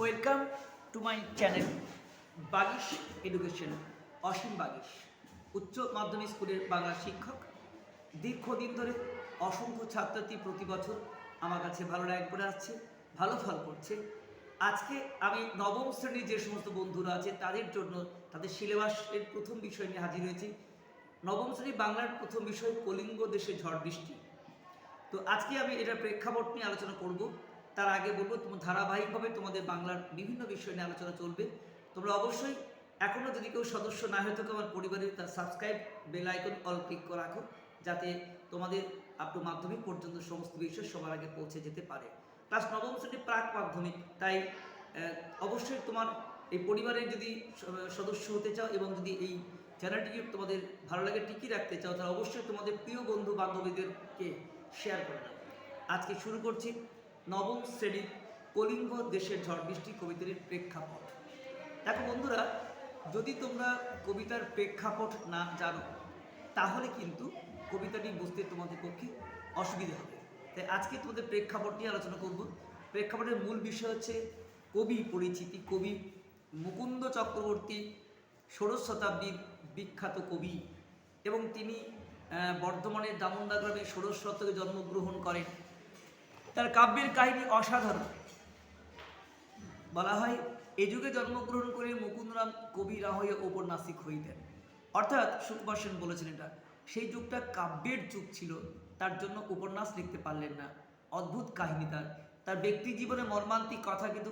Welcome to my channel Bagish education Asim Bagish উচ্চ মাধ্যমিক স্কুলের বাংলা শিক্ষক। দীর্ঘদিন ধরে অসংখ্য ছাত্রছাত্রী প্রতি বছর আমার কাছে ভালো র্যাঙ্ক করে আসছে, ভালো ফল করছে। আজকে আমি নবম শ্রেণির যে সমস্ত বন্ধুরা আছে, তাদের জন্য তাদের সিলেবাসের প্রথম বিষয় নিয়ে হাজির হয়েছি। নবম শ্রেণি বাংলার প্রথম বিষয়, কলিঙ্গ দেশে ঝড় বৃষ্টি। তো আজকে আমি এটার প্রেক্ষাপট নিয়ে আলোচনা করব। তার আগে বলব তোমার ধারাবাহিকভাবে তোমাদের বাংলার বিভিন্ন বিষয় নিয়ে আলোচনা চলবে। তোমরা অবশ্যই এখনও যদি কেউ সদস্য না হয়ে থাকো, আমার পরিবারের তার subscribe bell icon all click করে রাখো, যাতে তোমাদের আপ টু মাধ্যমিক পর্যন্ত সমস্ত বিষয় সবার আগে পৌঁছে যেতে পারে। ক্লাস নবম শ্রেণি প্রাক মাধ্যমিক, তাই অবশ্যই তোমার এই পরিবারের যদি সদস্য হতে চাও এবং যদি এই চ্যানেলটিকে তোমাদের ভালো লাগে, টিকিয়ে রাখতে চাও, তাহলে অবশ্যই তোমাদের প্রিয় বন্ধু বান্ধবীদেরকে শেয়ার করে দাও। আজকে শুরু করছি। নবম শ্রেণির কলিঙ্গ দেশের ঝড় বৃষ্টি কবিতার প্রেক্ষাপট। দেখো বন্ধুরা, যদি তোমরা কবিতার প্রেক্ষাপট না জানো, তাহলে কিন্তু কবিতাটি বুঝতে তোমাদের পক্ষে অসুবিধা হবে। তাই আজকে তোমাদের প্রেক্ষাপট নিয়ে আলোচনা করব। প্রেক্ষাপটের মূল বিষয় হচ্ছে কবি পরিচিতি কবি মুকুন্দ চক্রবর্তী ষোড়শ শতাব্দীর বিখ্যাত কবি এবং তিনি বর্ধমানের দামোন্দা গ্রামে ষোড়শ শতকে জন্মগ্রহণ করেন। তার কাব্যের কাহিনী অসাধারণ। বলা হয়, এ যুগে জন্মগ্রহণ করে মুকুন্দরাম কবি না হয়ে ঔপন্যাসিক হইতেন। অর্থাৎ সুকুমার সেন বলেছেন এটা, সেই যুগটা কাব্যের যুগ ছিল, তার জন্য উপন্যাস লিখতে পারলেন না। অদ্ভুত কাহিনী তার। তার ব্যক্তি জীবনে মর্মান্তিক কথা কিন্তু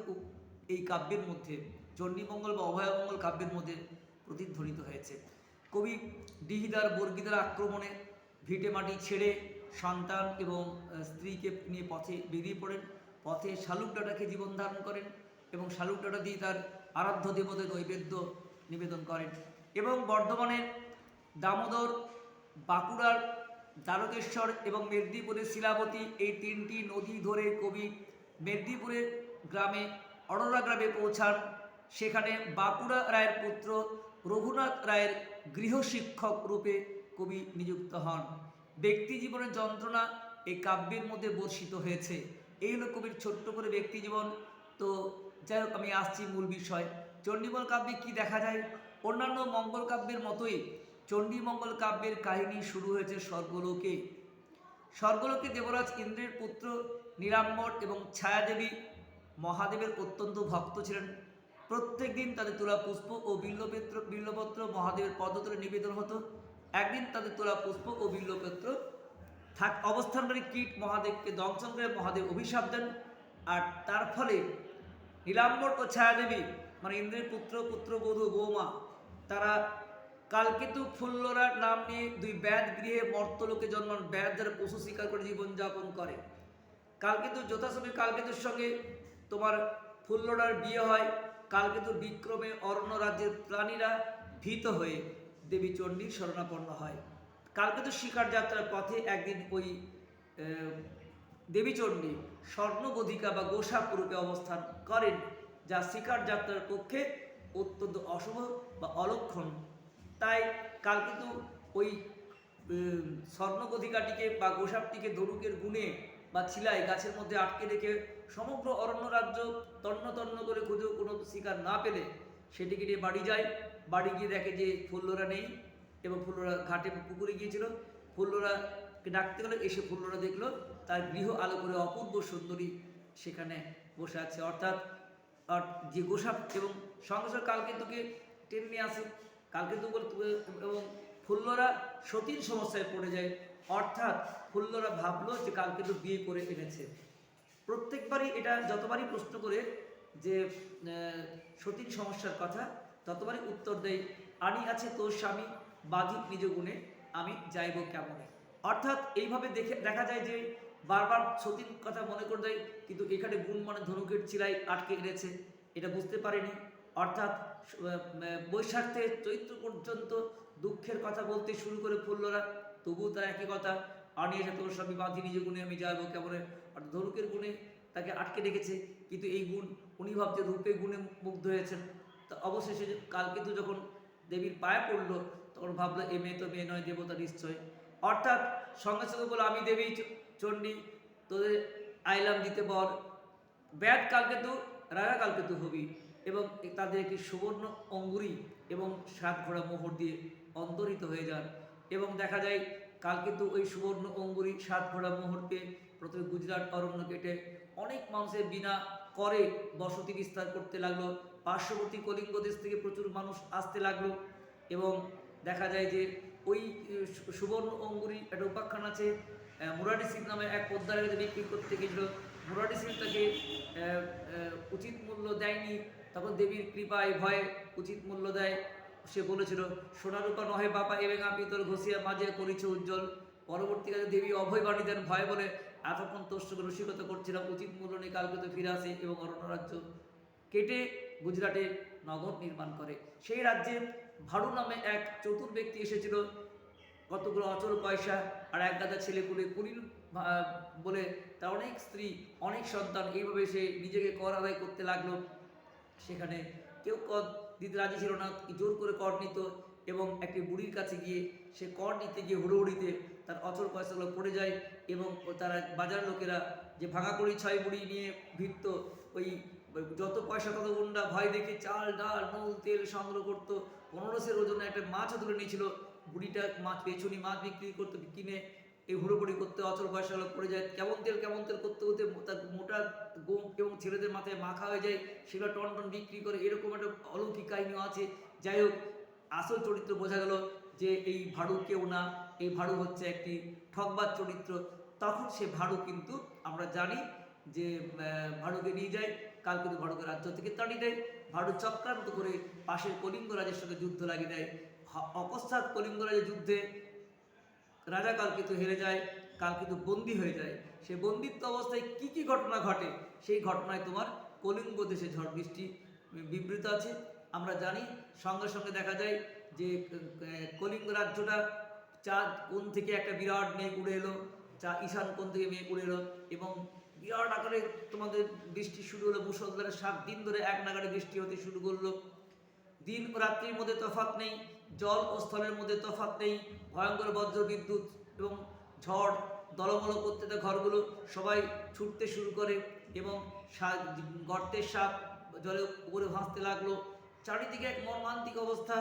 এই কাব্যের মধ্যে চণ্ডীমঙ্গল বা অভয়মঙ্গল কাব্যের মধ্যে প্রতিধ্বনিত হয়েছে। কবি ডিহিদার বর্গিদার আক্রমণে ভিটে মাটি ছেড়ে সন্তান এবং স্ত্রীকে নিয়ে পথে বেরিয়ে পড়েন। পথে শালুক ডাটাকে জীবন ধারণ করেন এবং শালুক ডাটা দিয়ে তার আরাধ্য দেবতার নৈবেদ্য নিবেদন করেন। এবং বর্ধমানের দামোদর, বাঁকুড়ার দ্বারকেশ্বর এবং মেদিনীপুরের শিলাবতী এই তিনটি নদী ধরে কবি মেদিনীপুরের গ্রামে অরোরা গ্রামে পৌঁছান। সেখানে বাঁকুড়া রায়ের পুত্র রঘুনাথ রায়ের গৃহশিক্ষক রূপে কবি নিযুক্ত হন। ব্যক্তি জীবনের যন্ত্রণা এই কাব্যের মধ্যে বর্ষিত হয়েছে। এই হলো কবির ছোট্ট করে ব্যক্তি জীবন। তো যাই হোক, আমি আসছি মূল বিষয়। চণ্ডীমল কাব্যে কি দেখা যায়? অন্যান্য মঙ্গল কাব্যের মতোই চণ্ডীমঙ্গল কাব্যের কাহিনী শুরু হয়েছে স্বর্গলোকে। স্বর্গলোকে দেবরাজ ইন্দ্রের পুত্র নিরাম্বর এবং ছায়াদেবী মহাদেবের অত্যন্ত ভক্ত ছিলেন। প্রত্যেক দিন তাদের তোলা পুষ্প ও বিল্লপত্র বিল্লপত্র মহাদেবের পদতলে নিবেদন হতো। একদিন তাদের তোলা পুষ্প ও বিল্লপত্র থাক অবস্থানকারী কীট মহাদেবকে দংশন করে মহাদেব অভিশাপ দেন, আর তার ফলে নীলাম্বর ও ছায়াদেবী মানে ইন্দ্রের পুত্র পুত্র পুত্রবধূ বৌমা, তারা কালকেতু ফুল্লরার নাম নিয়ে দুই ব্যাদ গৃহে মর্তলোকে জন্মান ব্যাধ দ্বারা পশু শিকার করে জীবনযাপন করে। কালকেতু যথাসময়ে কালকেতুর সঙ্গে তোমার ফুল্লরার বিয়ে হয়। কালকেতু বিক্রমে অরণ্য রাজ্যের প্রাণীরা ভীত হয়ে দেবী চণ্ডীর শরণাপন্ন হয়। কালকে তো শিকার যাত্রার পথে একদিন ওই দেবীচণ্ডী স্বর্ণবধিকা বা গোসাপ রূপে অবস্থান করেন, যা শিকার যাত্রার পক্ষে অত্যন্ত অশুভ বা অলক্ষণ। তাই কাল কিন্তু ওই স্বর্ণগধিকাটিকে বা গোসাপটিকে ধনুকের গুণে বা ছিলায় গাছের মধ্যে আটকে রেখে সমগ্র অরণ্য রাজ্য তন্ন তন্ন করে খুঁজেও কোনো শিকার না পেলে সেটিকে নিয়ে বাড়ি যায়। বাড়ি গিয়ে দেখে যে ফুল্লরা নেই এবং ফুল্লরা ঘাটে পুকুরে গিয়েছিল। ফুল্লরাকে ডাকতে গেলে, এসে ফুল্লরা দেখল, তার গৃহ আলো করে অপূর্ব সুন্দরী সেখানে বসে আছে। অর্থাৎ যে গোসাপ এবং সঙ্গে সঙ্গে কালকেতুকে টেনে নিয়ে আসে। কালকেতু বলে তু- এবং ফুল্লরা সতীর সমস্যায় পড়ে যায়। অর্থাৎ, ফুল্লরা ভাবলো যে কালকেতু বিয়ে করে এনেছে। প্রত্যেকবারই এটা, যতবারই প্রশ্ন করে যে সঠিক সমস্যার কথা, ততবারই উত্তর দেয় আনি আছে তোর স্বামী বাধিক নিজ গুণে, আমি যাইব কেমনে? অর্থাৎ এইভাবে দেখে, দেখা যায় যে, বারবার সতীর কথা মনে করে দেয়, কিন্তু এখানে গুণ মানে ধনুকের চিরাই আটকে এনেছে, এটা বুঝতে পারেনি। অর্থাৎ বৈশাখ চৈত্র পর্যন্ত দুঃখের কথা বলতে শুরু করে ফুল্লরা, তবুও তার একই কথা আনিয়েছে তোর স্বামী বাঁধি নিজ গুণে, আমি যাব কেমনে? অর্থাৎ ধনুকের গুণে তাকে আটকে রেখেছে, কিন্তু এই গুণ উনি ভাবছে রূপে গুণে মুগ্ধ হয়েছেন। তা অবশেষে কালকেতু যখন দেবীর পায়ে পড়ল, তখন ভাবলো, এ মেয়ে তো মেয়ে নয়, দেবতা নিশ্চয় অর্থাৎ সঙ্গে সঙ্গে বলো আমি দেবী চণ্ডী, তোদের আইলাম দিতে বর। ব্যাট কালকেতু রাজা কালকেতু হবি। এবং তাদের একটি সুবর্ণ অঙ্গুরি এবং সাত ঘোড়া মোহর দিয়ে অন্তরিত হয়ে যান। এবং দেখা যায় কালকেতু ওই সুবর্ণ অঙ্গুরি সাত ঘোড়া মোহর পেয়ে প্রথমে গুজরাট, অরণ্য কেটে অনেক মানুষের বিনা করে বসতি বিস্তার করতে লাগল। পার্শ্ববর্তী কলিঙ্গ দেশ থেকে প্রচুর মানুষ আসতে লাগল এবং দেখা যায় যে ওই সুবর্ণ অঙ্গুরি একটা উপাখ্যান আছে মুরারি সিং নামে এক পদ্মার কাছে বিক্রি করতে গেছিল মুরারি সিং তাকে উচিত মূল্য দেয়নি। তখন দেবীর কৃপায়, ভয়ে উচিত মূল্য দেয়। সে বলেছিল, সোনারূপা নহে বাপা এবং আপনি তোর ঘষিয়া মাঝে করিছ উজ্জ্বল। পরবর্তীকালে দেবী অভয় বাণী দেন ভয় বলে এতক্ষণ তোর সঙ্গে রসিকতা করছিলাম, উচিত মূল্য নিয়ে কালকে তো ফিরে আসে এবং অরণ্য রাজ্য কেটে গুজরাটে নগর নির্মাণ করে। সেই রাজ্যে ভারু নামে এক চতুর ব্যক্তি এসেছিল, কতগুলো অচল পয়সা আর এক গাদা ছেলে পুলে কুড়ির বলে তার অনেক স্ত্রী, অনেক সন্তান, এইভাবে সে নিজেকে কর আদায় করতে লাগল। সেখানে কেউ কর দিতে রাজি ছিল না, জোর করে কর নিত এবং একটি বুড়ির কাছে গিয়ে সে কর নিতে গিয়ে হুড়োহুড়িতে তার অচল পয়সাগুলো পড়ে যায় এবং তারা বাজার লোকেরা যে ভাঙা করি ছয় বুড়ি নিয়ে ভিড়ত, ওই যত পয়সা তত গুন্ডা ভয় দেখে চাল, ডাল নুন তেল সংগ্রহ করতো। পনেরোশের ওজনে একটা মাছও তুলে নিয়েছিল। বুড়িটা মাছ পেছনি মাছ বিক্রি করতে, কিনে এই হুড়োপুড়ি করতে অচল পয়সাগুলো পড়ে যায়। কেমন তেল কেমন তেল করতে করতে তার মোটা গোম এবং ছেলেদের মাথায় মাখা হয়ে যায়। সেগুলো টন টন বিক্রি করে, এরকম একটা অলৌকিক কাহিনীও আছে। যাই হোক, আসল চরিত্র বোঝা গেল যে এই ভাড়ু কেউ না এই ভাড়ু হচ্ছে একটি ঠকবাদ চরিত্র, তখন সে ভাড়ু কিন্তু আমরা জানি যে ভাড়ুকে নিয়ে যায়, কাল কিন্তু ভাড়ুকে রাজ্য থেকে তাড়িয়ে দেয়। ভাড়ু চক্রান্ত করে পাশের কলিঙ্গ রাজের সঙ্গে যুদ্ধ লাগিয়ে দেয়। অকস্মাৎ কলিঙ্গ রাজের যুদ্ধে রাজা কালকিতু হেরে যায় কালকিতু বন্দি হয়ে যায়। সে বন্দিত্ব অবস্থায় কি কি ঘটনা ঘটে, সেই ঘটনায় তোমার কলিঙ্গ দেশে ঝড় বৃষ্টি বিবৃত আছে। আমরা জানি, সঙ্গে সঙ্গে দেখা যায় যে কলিঙ্গ রাজ্যটা চাঁদ কোন থেকে একটা বিরাট মেঘ উড়ে এলো, চা ঈশান কোন থেকে মেঘ উড়ে এলো, এবং বিরাট আকারে তোমাদের বৃষ্টি শুরু হলো, মুসলধারে সাত দিন ধরে এক নাগারে বৃষ্টি হতে শুরু করল। দিন ও রাত্রির মধ্যে তফাৎ নেই, জল ও স্থলের মধ্যে তফাৎ নেই, ভয়ঙ্কর বজ্র বিদ্যুৎ এবং ঝড় দলমল করতে ঘরগুলো সবাই ছুটতে শুরু করে এবং গর্তের সাপ জলে উপরে ভাসতে লাগল। চারিদিকে এক মর্মান্তিক অবস্থা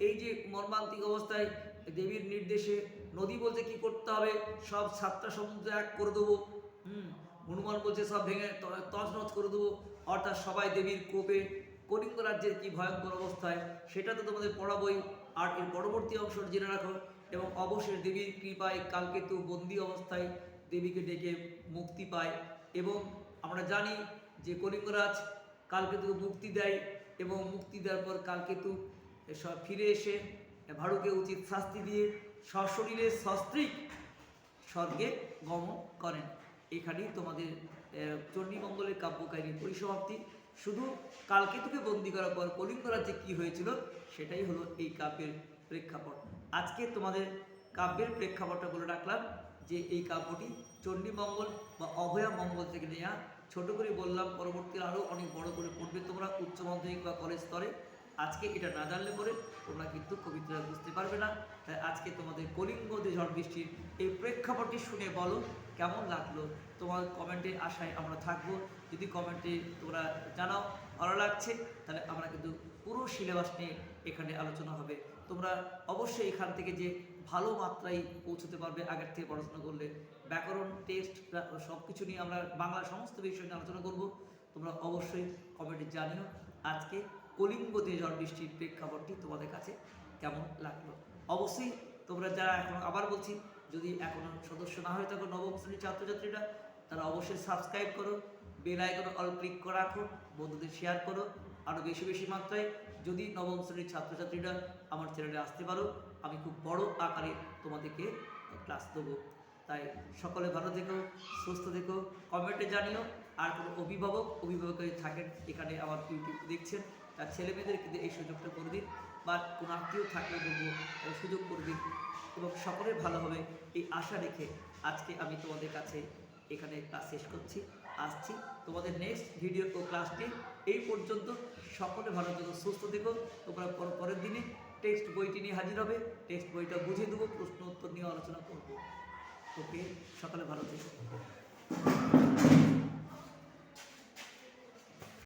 এই যে মর্মান্তিক অবস্থায় দেবীর নির্দেশে নদী বলতে কি করতে হবে? সব সাতটা সমুদ্র এক করে দেবো। হুম, হনুমান বলছে সব ভেঙে তছনছ করে দেবো। অর্থাৎ সবাই দেবীর কোপে। কলিঙ্গ রাজ্যের কি ভয়ঙ্কর অবস্থায়, সেটা তো তোমাদের পড়াবই। আর এর পরবর্তী অংশ জেনে রাখো। এবং অবশেষ দেবীর কৃপায় কালকেতু বন্দি অবস্থায় দেবীকে ডেকে মুক্তি পায়। এবং আমরা জানি যে কলিঙ্গরাজ কালকেতুকে মুক্তি দেয় এবং মুক্তি দেওয়ার পর কালকেতু সব ফিরে এসে ভাড়ুকে উচিত শাস্তি দিয়ে সশরীরে সস্ত্রীক স্বর্গে গমন করেন। এখানেই তোমাদের চণ্ডীমঙ্গলের কাব্যকাহিনীর পরিসমাপ্তি। শুধু কালকেতুকে বন্দি করার পর কলিঙ্গ রাজ্যে কী হয়েছিল, সেটাই হলো এই কাব্যের প্রেক্ষাপট। আজকে তোমাদের কাব্যের প্রেক্ষাপটটা বলে রাখলাম, যে এই কাব্যটি চণ্ডীমঙ্গল বা অভয়া মঙ্গল থেকে নেওয়া ছোট করে বললাম পরবর্তী আরও অনেক বড় করে পড়বে তোমরা উচ্চ মাধ্যমিক বা কলেজ স্তরে। আজকে এটা না জানলে পরে তোমরা কিন্তু কবিতাটা বুঝতে পারবে না। তাই আজকে তোমাদের কলিঙ্গ ঝড় বৃষ্টির এই প্রেক্ষাপটটি শুনে বলো, কেমন লাগল? তোমার কমেন্টের আশায় আমরা থাকব। যদি কমেন্টে তোমরা জানাও ভালো লাগছে, তাহলে আমরা কিন্তু পুরো সিলেবাস নিয়ে এখানে আলোচনা হবে। তোমরা অবশ্যই এখান থেকে যে ভালো মাত্রায় পৌঁছতে পারবে, আগের থেকে পড়াশোনা করলে ব্যাকরণ টেস্ট সব কিছু নিয়ে আমরা বাংলা সমস্ত বিষয় নিয়ে আলোচনা করব। তোমরা অবশ্যই কমেন্টে জানিও। আজকে কলিঙ্গ দিয়ে ঝড় বৃষ্টির প্রেক্ষাপটটি তোমাদের কাছে কেমন লাগল? অবশ্যই তোমরা যারা এখন আবার বলছি, যদি এখনও সদস্য না হয়ে থাকো নবম শ্রেণির ছাত্রছাত্রীরা, তারা অবশ্যই সাবস্ক্রাইব করো বেল আইকনে অল ক্লিক করে রাখো, বন্ধুদের শেয়ার করো আরও বেশি বেশি মাত্রায়। যদি নবম শ্রেণির ছাত্রছাত্রীরা আমার চ্যানেলে আসতে পারো, আমি খুব বড় আকারে তোমাদেরকে ক্লাস দেবো। তাই সকলে ভালো থেকো, সুস্থ থেকো কমেন্টে জানিও, আর কোনো অভিভাবক অভিভাবক থাকেন, এখানে আমার ইউটিউব দেখছেন তার ছেলে মেয়েদের কিন্তু এই সুযোগটা করে দিন। বা কোনো আত্মীয় থাকলে বলব সুযোগ করে দিন। এবং সকলের ভালো হবে এই আশা রেখে আজকে আমি তোমাদের কাছে এখানে ক্লাস শেষ করছি। আসছি। তোমাদের নেক্সট ভিডিও ও ক্লাসটি এই পর্যন্ত। সকলে ভালো থেকো, সুস্থ থেকো। তোমরা পর- পরের দিনে টেক্সট বইটি নিয়ে হাজির হবে। টেক্সট বইটা বুঝিয়ে দেবো প্রশ্ন উত্তর নিয়ে আলোচনা করব। ওকে, সকালে ভালো থেকো।